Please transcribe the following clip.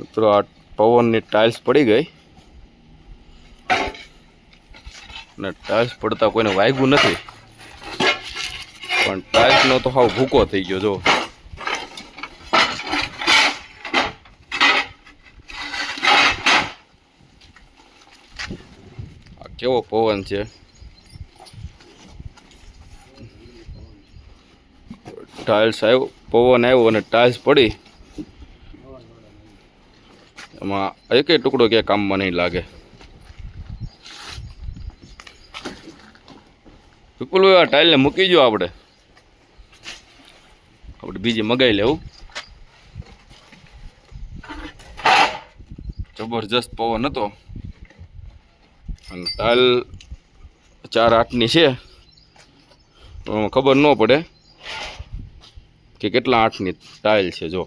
મિત્રો, આ પવનની ટાઇલ્સ પડી ગઈ. અને ટાઇલ્સ પડતા કોઈને વાગ્યું નથી. પણ ટાઇલ્સનો તો હાવ ભૂકો થઈ ગયો, જો. કેવો પવન છે? ટાઇલ્સ આવ્યો પવન આવ્યો અને ટાઇલ્સ પડી. એમાં એકેય ટુકડો ક્યાંય કામમાં નહીં લાગે. વિપુલભાઈ આ ટાઇલને મૂકી જો આપણે. આપણે બીજી મગાવી લેવું. જબરજસ્ત પવન હતો. અને ટાઇલ ચાર આઠની છે. ખબર ન પડે કે કેટલા આઠની ટાઇલ છે, જો.